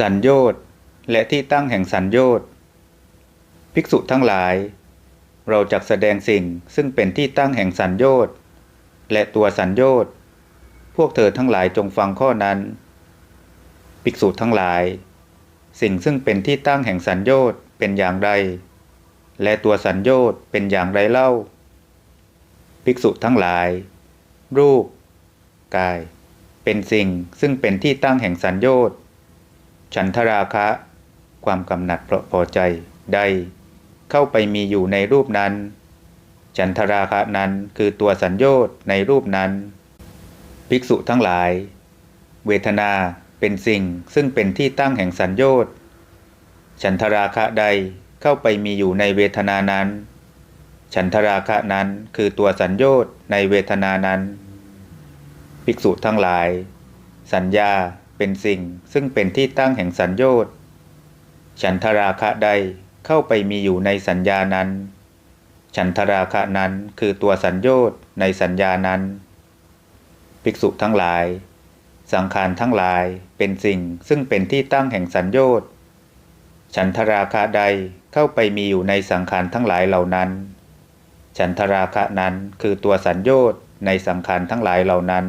สัญโยชน์และที่ตั้งแห่งสัญโยชน์ภิกษุทั้งหลาย เราจักแสดงสิ่งซึ่งเป็นที่ตั้งแห่งสัญโยชน์และตัวสัญโยชน์พวกเธอทั้งหลายจงฟังข้อนั้น ภิกษุทั้งหลาย สิ่งซึ่งเป็นที่ตั้งแห่งสัญโยชน์เป็นอย่างไร และตัวสัญโยชน์เป็นอย่างไรเล่า ภิกษุทั้งหลาย รูป กาย เป็นสิ่งซึ่งเป็นที่ตั้งแห่งสัญโยชน์ ฉันทราคะ ความกำหนัดเพราะพอใจใดเข้าไปมีอยู่ในรูปนั้น ฉันทราคะนั้นคือตัวสัญโยน์ในรูปนั้น ภิกษุทั้งหลาย เวทนาเป็นสิ่งซึ่งเป็นที่ตั้งแห่งสัญโยน์ฉันทราคะใดเข้าไปมีอยู่ในเวทนานั้น ฉันทราคะนั้นคือตัวสัญโยน์ในเวทนานั้น ภิกษุทั้งหลาย สัญญา เป็นสิ่งซึ่งเป็นที่ตั้งแห่งสัญโยชน์ฉันทราคะใดเข้าไปมีอยู่ในสัญญานั้น ฉันทราคะนั้นคือตัวสัญโยชน์ในสัญญานั้น ภิกษุทั้งหลาย สังขารทั้งหลายเป็นสิ่งซึ่งเป็นที่ตั้งแห่งสัญโยชน์ฉันทราคะใดเข้าไปมีอยู่ในสังขารทั้งหลายเหล่านั้น ฉันทราคะนั้นคือตัวสัญโยชน์ในสังขารทั้งหลายเหล่านั้น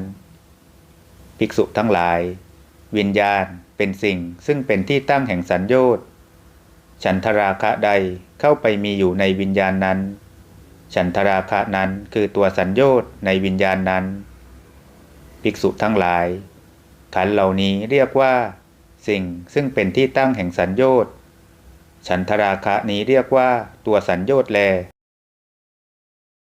ภิกษุทั้งหลาย วิญญาณเป็นสิ่งซึ่งเป็นที่ตั้งแห่งสัญโยชน์ฉันทราคะใดเข้าไปมีอยู่ในวิญญาณนั้น ฉันทราคะนั้นคือตัวสัญโยชน์ในวิญญาณนั้น ภิกษุทั้งหลาย ขันเหล่านี้เรียกว่า สิ่งซึ่งเป็นที่ตั้งแห่งสัญโยชน์ฉันทราคะนี้เรียกว่าตัวสัญโยชน์แล